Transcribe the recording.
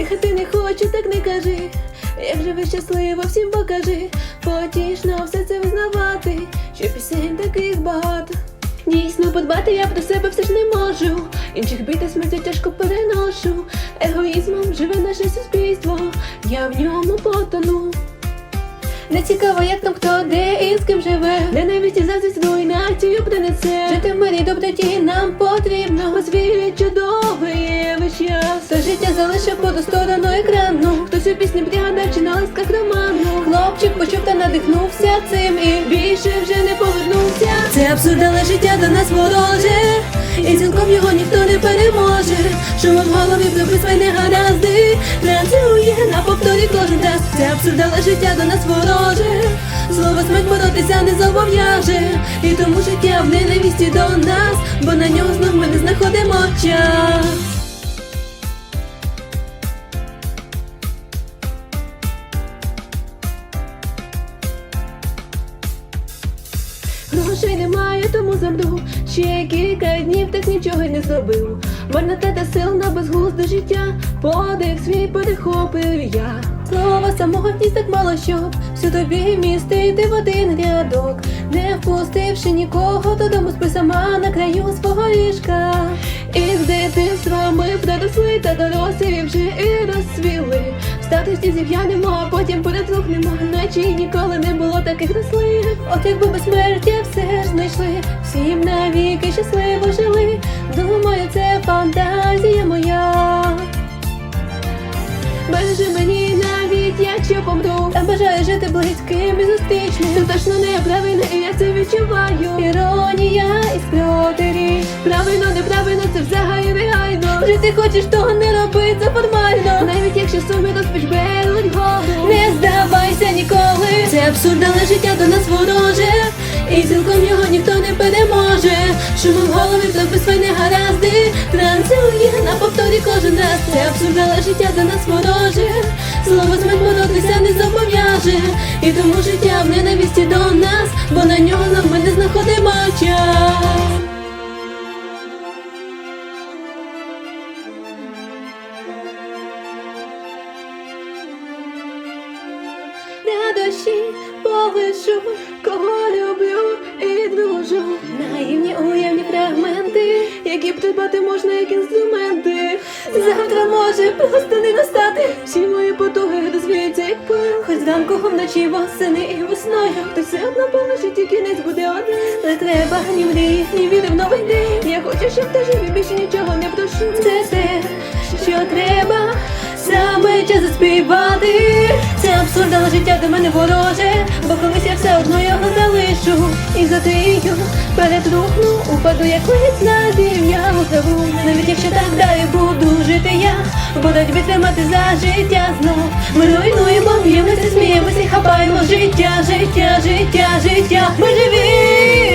Дихати не хочу, так не кажи. Як живе щасливо, всім покажи. Потішно все це визнавати, що пісень таких багато. Дійсно, подбати я про себе все ж не можу. Інших бити смерть тяжко переношу. Егоїзмом живе наше суспільство, я в ньому потону. Не цікаво, як там хто де і з ким живе. Ненависть і заздрість руйнацію принесе. Жити в мирі доброті нам потрібно. Звірять чудове є весь час. Та життя залишив по сторону екрану. Хтось у пісні пригадав чи на листках роману. Хлопчик почув та надихнувся цим і більше вже не повернувся. Це абсурд, але життя до нас вороже. І цілком його ніхто не переможе. Шумом в голові прописуй негаразди. Транслює кожен. Це абсурд, життя до нас вороже. Слово смерть боротися не зобов'яже. І тому життя в ненависті до нас, бо на нього знов ми не знаходимо час. Грошей немає, тому забду. Ще кілька днів так нічого й не зробив. Марнота та сил на безглузде життя. Подих свій перехопив я. Слова самого вніс так мало щоб всю тобі містити в один рядок. Не впустивши нікого додому, спи сама на краю свого ліжка. І з дитинства ми проросли та дорослі вже і розсвіли. В старості зів'янемо, а потім перетрухнемо, наче й ніколи не було таких рослин. От якби безсмертя все ж знайшли, всім навіки щасливо жили. Думаю, це фантазія моя. Бережи мені навіть якщо помру. Та бажаю жити близьким і зустрічним. Це точно неправильно, і я це відчуваю. Іронія і спротирі Правильно, неправильно, це взагалі реально Жити хочеш, того не роби, це формально. Навіть якщо суми розпач беруть голову Не здавайся ніколи Це абсурд, але життя до нас вороже. І цілком його ніхто не переможе. Шумом в голові записуй негаразди. Транслює на повторі кожен раз. Це абсурд, але життя до нас вороже. Слово смерть боротися не зобов'яже. І тому життя в ненависті до нас Бо на нього нам ми не знаходимо радощі полишу, кого люблю і дружу. Наївні уявні фрагменти, які придбати можна як інструменти. Завтра може просто не настати. Всі мої потуги розвіються як пил. Хоч зранку вночі восени і весною. Хтось все одно полежить і кінець буде один. Не треба ні мрії, ні віри в новий день. Я хочу, щоб ти жив і більше нічого не прошу. Заспівати Це абсурд, але життя до мене вороже. Бо колись я все одно його залишу. І затию, перетрухну Упаду якось на дів'яву траву Навіть якщо так далі буду жити я. Боротьби тримати за життя знов. Ми руйнуємо, б'ємося, сміємося, хапаємо. Життя, життя, життя, життя. Ми живі